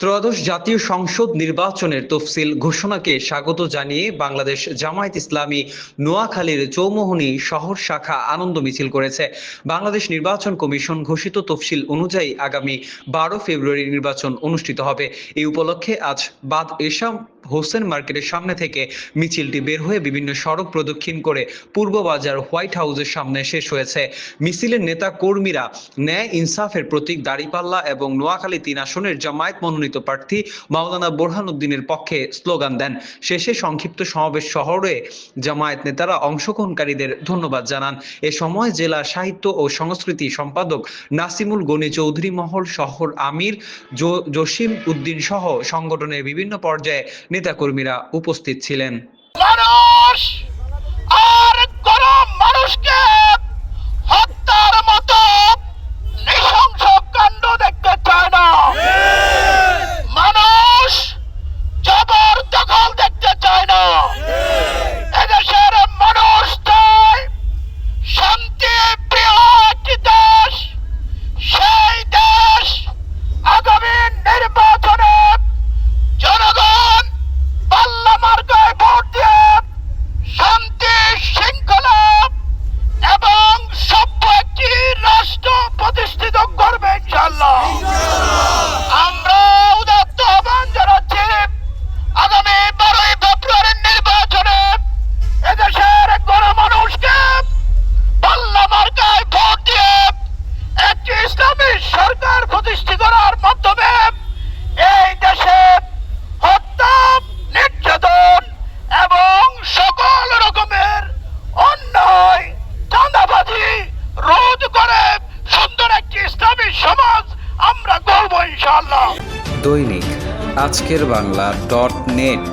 ত্রয়োদশ জাতীয় সংসদ নির্বাচনের তফসিল ঘোষণাকে স্বাগত জানিয়ে বাংলাদেশ জামায়াত ইসলামী নোয়াখালীর চৌমোহনী শহর শাখা আনন্দ মিছিল করেছে। বাংলাদেশ নির্বাচন কমিশন ঘোষিত তফসিল অনুযায়ী আগামী বারো ফেব্রুয়ারি নির্বাচন অনুষ্ঠিত হবে। এই উপলক্ষে আজ বাদ এশাম হোসেন মার্কেটের সামনে থেকে মিছিলটি বের হয়ে বিভিন্ন সড়ক প্রদক্ষিণ করে পূর্ব বাজার হোয়াইট হাউসের সামনে শেষ হয়েছে। মিছিলের নেতা কর্মীরা ন্যায় ইনসাফের প্রতীক দাঁড়িপাল্লা এবং নোয়াখালী তিন আসনের জামায়াত মনোনীত প্রার্থী মাওলানা বোরহান উদ্দিনের পক্ষে স্লোগান দেন। শেষে সংক্ষিপ্ত সমাবেশ শহরে জামায়াত নেতারা অংশগ্রহণকারীদের ধন্যবাদ জানান। এ সময় জেলা সাহিত্য ও সংস্কৃতি সম্পাদক নাসিমুল গনি চৌধুরী মহল শহর আমির জসিম উদ্দিন সহ সংগঠনের বিভিন্ন পর্যায়ে নেতাকর্মীরা উপস্থিত ছিলেন। ইসলামী সরকার করার মাধ্যমে এই দেশে হত্যা, নির্যাতন এবং সকল রকমের অন্যায়, চাঁদাবাজি রোধ করে সুন্দর একটি ইসলামী সমাজ আমরা গড়ব দৈনিক আজকের বাংলা ডট নেট।